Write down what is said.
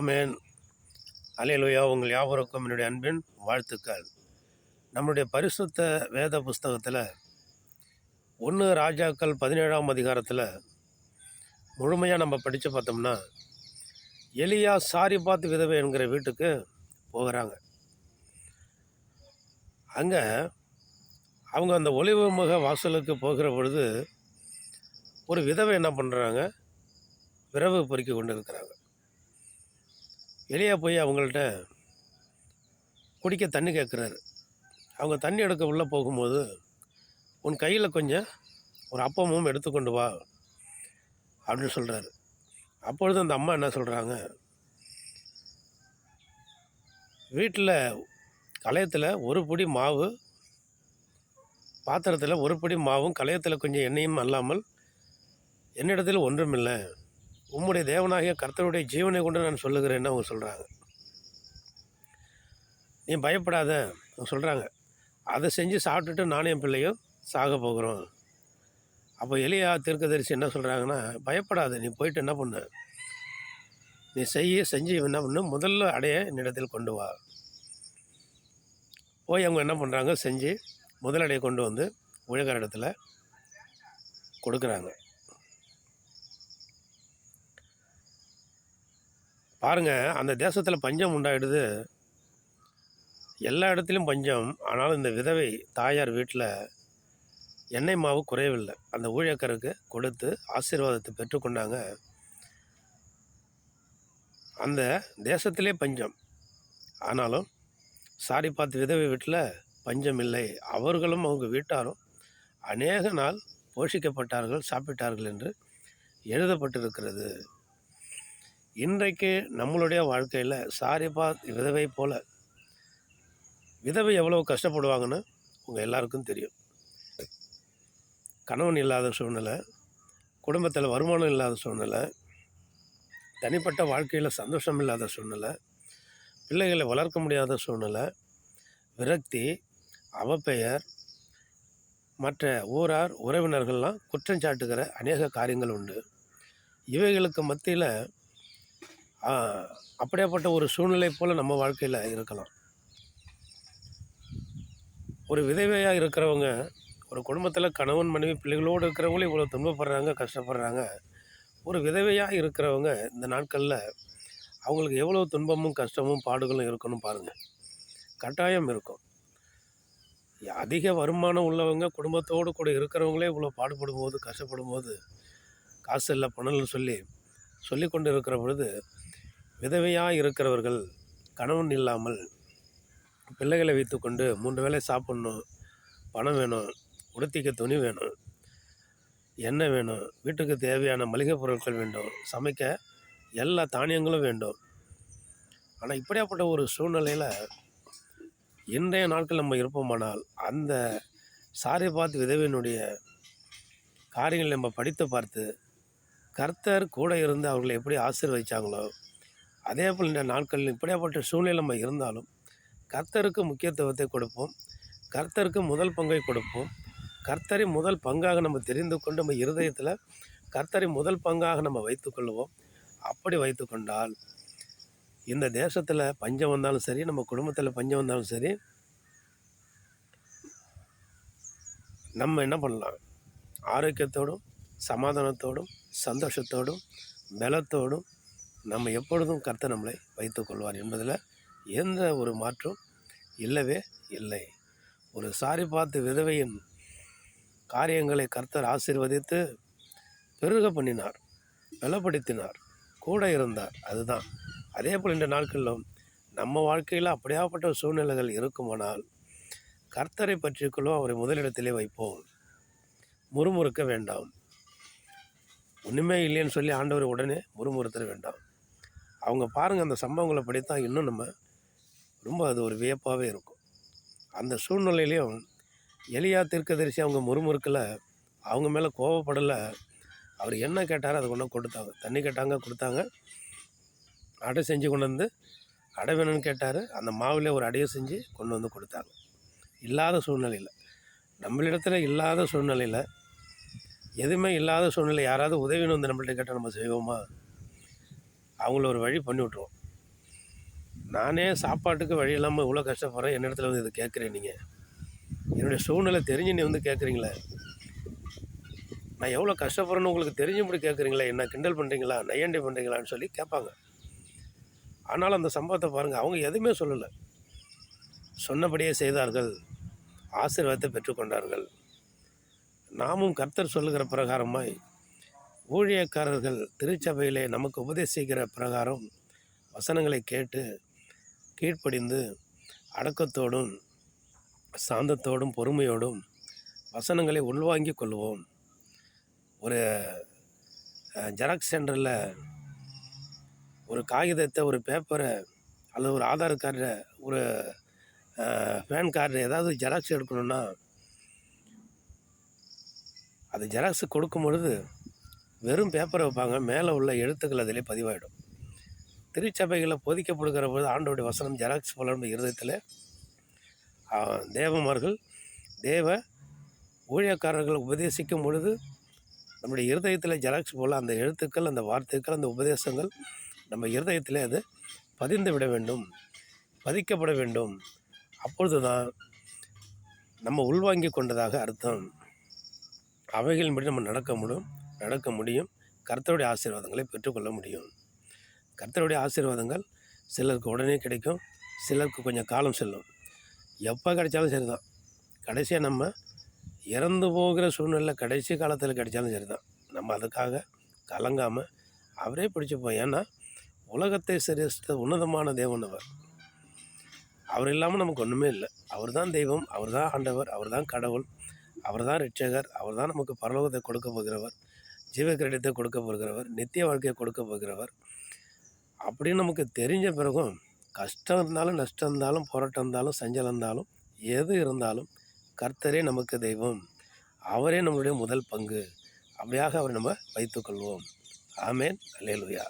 ஆமேன். அலையலுயா உங்கள் யாவருக்கும் என்னுடைய அன்பின் வாழ்த்துக்கள். நம்முடைய பரிசுத்த வேத புஸ்தகத்தில் ஒன்று ராஜாக்கள் பதினேழாம் அதிகாரத்தில் முழுமையாக நம்ம படித்து பார்த்தோம்னா எலியா பார்த்து விதவை என்கிற வீட்டுக்கு போகிறாங்க. அங்கே அவங்க அந்த ஒளிவு முக வாசலுக்கு போகிற பொழுது ஒரு விதவை என்ன பண்ணுறாங்க விரவு பொறுக்கி கொண்டு இருக்கிறாங்க எளியா போய் அவங்கள்ட்ட குடிக்க தண்ணி கேட்குறாரு. அவங்க தண்ணி எடுக்க உள்ளே போகும்போது உன் கையில் கொஞ்சம் ஒரு அப்பமும் எடுத்துக்கொண்டு வா அப்படின்னு சொல்கிறாரு அப்பொழுது அந்த அம்மா என்ன சொல்கிறாங்க வீட்டில் களையத்தில் ஒரு பிடி மாவு பாத்திரத்தில் ஒரு பிடி மாவும் களையத்தில் கொஞ்சம் எண்ணெயும் அல்லாமல் என்னிடத்தில் ஒன்றுமில்லை உம்முடைய தேவனாகிய கர்த்தருடைய ஜீவனை கொண்டு நான் சொல்லுகிறேன்னு அவங்க சொல்கிறாங்க நீ பயப்படாத அவங்க சொல்கிறாங்க அதை செஞ்சு சாப்பிட்டுட்டு நானும் என் பிள்ளையும் சாக போகிறோம். அப்போ எலியா தீர்க்கதரிசி என்ன சொல்கிறாங்கன்னா பயப்படாத நீ போயிட்டு என்ன பண்ணு? நீ செய்ய செஞ்சு என்ன பண்ணு? முதல்ல அடைய என்னிடத்தில் கொண்டு வா. போய் அவங்க என்ன பண்ணுறாங்க செஞ்சு முதலடையை கொண்டு வந்து உழகிற இடத்துல கொடுக்குறாங்க. பாருங்கள் அந்த தேசத்தில் பஞ்சம் உண்டாயிடுது. எல்லா இடத்துலையும் பஞ்சம் ஆனாலும் இந்த விதவை தாயார் வீட்டில் எண்ணெய் மாவு குறையவில்லை. அந்த ஊழியக்காரருக்கு கொடுத்து ஆசீர்வாதத்தை பெற்றுக்கொண்டாங்க அந்த தேசத்திலே பஞ்சம். ஆனாலும் சாரி பார்த்து விதவை வீட்டில் பஞ்சம் இல்லை. அவர்களும் அவங்க வீட்டாரும் அநேக நாள் போஷிக்கப்பட்டார்கள் சாப்பிட்டார்கள் என்று எழுதப்பட்டிருக்கிறது. இன்றைக்கு நம்மளுடைய வாழ்க்கையில் சாரிபாத் விதவை போல் விதவை எவ்வளோ கஷ்டப்படுவாங்கன்னு உங்கள் எல்லாருக்கும் தெரியும். கணவன் இல்லாத சூழ்நிலை குடும்பத்தில் வருமானம் இல்லாத சூழ்நிலை தனிப்பட்ட வாழ்க்கையில் சந்தோஷம் இல்லாத சூழ்நிலை பிள்ளைகளை வளர்க்க முடியாத சூழ்நிலை விரக்தி அவப்பெயர் மற்ற ஊரார் உறவினர்கள்லாம் குற்றம் சாட்டுகிற அநேக காரியங்கள் உண்டு. இவைகளுக்கு மத்தியில் அப்படியாப்பட்ட ஒரு சூழ்நிலை போல் நம்ம வாழ்க்கையில் இருக்கலாம். ஒரு விதவையாக இருக்கிறவங்க ஒரு குடும்பத்தில் கணவன் மனைவி பிள்ளைகளோடு இருக்கிறவங்களும் இவ்வளோ துன்பப்படுறாங்க கஷ்டப்படுறாங்க. ஒரு விதவையாக இருக்கிறவங்க இந்த நாட்களில் அவங்களுக்கு எவ்வளோ துன்பமும் கஷ்டமும் பாடுகளும் இருக்கணும் பாருங்கள் கட்டாயம் இருக்கும். அதிக வருமானம் உள்ளவங்க குடும்பத்தோடு கூட இருக்கிறவங்களே இவ்வளோ பாடுபடும் போது கஷ்டப்படும் போது காசு இல்லை பணம்னு சொல்லி சொல்லி கொண்டு இருக்கிற பொழுது விதவையாக இருக்கிறவர்கள் கணவன் இல்லாமல் பிள்ளைகளை வைத்துக்கொண்டு மூன்று வேளை சாப்பிட்ணும் பணம் வேணும் உடுத்திக்க துணி வேணும் எண்ணெய் வேணும் வீட்டுக்கு தேவையான மளிகை பொருட்கள் வேண்டும் சமைக்க எல்லா தானியங்களும் வேண்டும். ஆனால் இப்படியாப்பட்ட ஒரு சூழ்நிலையில் இன்றைய நாட்கள் நம்ம இருப்போமானால் அந்த சாரி பார்த்து விதவையினுடைய காரியங்களை நம்ம படித்து பார்த்து கர்த்தர் கூட இருந்து அவர்களை எப்படி ஆசீர்வதிச்சாங்களோ அதே போல் இந்த நாட்களில் இப்படியாப்பட்ட சூழ்நிலை நம்ம இருந்தாலும் கர்த்தருக்கு முக்கியத்துவத்தை கொடுப்போம். கர்த்தருக்கு முதல் பங்கை கொடுப்போம். கர்த்தரை முதல் பங்காக நம்ம தெரிந்து கொண்டு நம்ம இருதயத்தில் கர்த்தரை முதல் பங்காக நம்ம வைத்துக்கொள்வோம் அப்படி வைத்துக்கொண்டால் இந்த தேசத்தில் பஞ்சம் வந்தாலும் சரி நம்ம குடும்பத்தில் பஞ்சம் வந்தாலும் சரி நம்ம என்ன பண்ணலாம்? ஆரோக்கியத்தோடும் சமாதானத்தோடும் சந்தோஷத்தோடும் பலத்தோடும் நம்ம எப்பொழுதும் கர்த்தர் நம்மளை வைத்துக்கொள்வார் என்பதில் எந்த ஒரு மாற்றம் இல்லவே இல்லை. ஒரு சாரி பார்த்து விதவையின் காரியங்களை கர்த்தர் ஆசீர்வதித்து பெருக பண்ணினார் பலப்படுத்தினார் கூட இருந்தார். அதுதான். அதே போல் இந்த நாட்களிலும் நம்ம வாழ்க்கையில் அப்படியாப்பட்ட சூழ்நிலைகள் இருக்குமானால் கர்த்தரை பற்றிக்கொள்ளும் அவரை முதலிடத்திலே வைப்போம். முறுமுறுக்க வேண்டாம். ஒன்றுமே இல்லைன்னு சொல்லி ஆண்டவர் உடனே முறுமுறுத்தர வேண்டாம். அவங்க பாருங்கள் அந்த சம்பவங்களை படித்தான் இன்னும் நம்ம ரொம்ப அது ஒரு வியப்பாகவே இருக்கும். அந்த சூழ்நிலையிலையும் எளியா தீர்க்கதரிசி அவங்க முறுமுறுக்கில் அவங்க மேலே கோவப்படலை. அவர் என்ன கேட்டாரோ அதை கொண்டு கொடுத்தாங்க. தண்ணி கேட்டாங்க கொடுத்தாங்க. அடை செஞ்சு கொண்டு வந்து அடை வேணும்னு கேட்டார். அந்த மாவில் ஒரு அடையை செஞ்சு கொண்டு வந்து கொடுத்தாங்க. இல்லாத சூழ்நிலையில். நம்மளிடத்துல இல்லாத சூழ்நிலையில் எதுவுமே இல்லாத சூழ்நிலை யாராவது உதவின்னு வந்து நம்மள்கிட்ட கேட்டால் நம்ம செய்வோமா? அவங்கள ஒரு வழி பண்ணி விட்ருவோம் நானே சாப்பாட்டுக்கு வழி இல்லாமல் இவ்வளோ கஷ்டப்படுறேன். என்னிடத்துல வந்து இதை கேட்குறேன் நீங்கள் என்னுடைய சூழ்நிலை தெரிஞ்சு நீ வந்து கேட்குறீங்களே? நான் எவ்வளோ கஷ்டப்படுறேன்னு உங்களுக்கு தெரிஞ்சுபடி கேட்குறீங்களே? என்ன கிண்டல் பண்ணுறீங்களா நையாண்டி பண்ணுறீங்களான்னு சொல்லி கேட்பாங்க. ஆனாலும் அந்த சம்பவத்தை பாருங்கள் அவங்க எதுவுமே சொல்லலை. சொன்னபடியே செய்தார்கள். ஆசீர்வாதத்தை பெற்றுக்கொண்டார்கள். நாமும் கர்த்தர் சொல்லுகிற பிரகாரமாய் ஊழியக்காரர்கள் திருச்சபையிலே நமக்கு உபதேசிக்கிற பிரகாரம் வசனங்களை கேட்டு கீழ்ப்படிந்து அடக்கத்தோடும் சாந்தத்தோடும் பொறுமையோடும் வசனங்களை உள்வாங்கி கொள்வோம். ஒரு ஜெராக்ஸ் சென்டரில் ஒரு காகிதத்தை ஒரு பேப்பரை அல்லது ஒரு ஆதார் கார்டை ஒரு பேன் கார்டு ஏதாவது ஜெராக்ஸ் எடுக்கணும்னா அது ஜெராக்ஸ் கொடுக்கும் பொழுது வெறும் பேப்பரை வைப்பாங்க. மேலே உள்ள எழுத்துக்கள் அதிலே பதிவாயிடும். திருச்சபைகளில் பொதிக்கப்படுகிற பொழுது ஆண்டோடைய வசனம் ஜெராக்ஸ் போல இருதயத்தில் தேவமார்கள் தேவ ஊழியக்காரர்கள் உபதேசிக்கும் பொழுது நம்முடைய இருதயத்தில் ஜெராக்ஸ் போல் அந்த எழுத்துக்கள் அந்த வார்த்தைகள் அந்த உபதேசங்கள் நம்ம இருதயத்தில் அது பதிந்து விட வேண்டும் பதிக்கப்பட வேண்டும். அப்பொழுது தான் நம்ம உள்வாங்கி கொண்டதாக அர்த்தம். அவைகளின்படி நம்ம நடக்க முடியும். நடக்க முடியும். கர்த்தருடைய ஆசீர்வாதங்களை பெற்றுக்கொள்ள முடியும். கர்த்தருடைய ஆசீர்வாதங்கள் சிலருக்கு உடனே கிடைக்கும். சிலருக்கு கொஞ்சம் காலம் செல்லும். எப்போ கிடைச்சாலும் சரி தான் கடைசியாக நம்ம இறந்து போகிற சூழ்நிலை கடைசி காலத்தில் கிடைச்சாலும் சரி தான் நம்ம அதுக்காக கலங்காமல் அவரே பிடிச்சிப்போம் ஏன்னா உலகத்தை சிருஷ்ட உன்னதமான தேவன் அவர். அவர் இல்லாமல் நமக்கு ஒன்றுமே இல்லை. அவர் தான் தெய்வம் அவர் தான் ஆண்டவர் அவர் தான் கடவுள் அவர் தான் ரிட்சகர் அவர் தான் நமக்கு பரலோகத்தை கொடுக்க போகிறவர். ஜீவ கிரீடத்தை கொடுக்க போகிறவர் நித்திய வாழ்க்கையை கொடுக்க போகிறவர். அப்படின்னு நமக்கு தெரிஞ்ச பிறகும் கஷ்டம் இருந்தாலும் நஷ்டம் இருந்தாலும் போராட்டம் இருந்தாலும் சஞ்சலம் இருந்தாலும் எது இருந்தாலும் கர்த்தரே நமக்கு தெய்வம். அவரே நம்மளுடைய முதல் பங்கு. அப்படியாக அவர் நம்ம வைத்துக்கொள்வோம் ஆமேன். அலேலுயா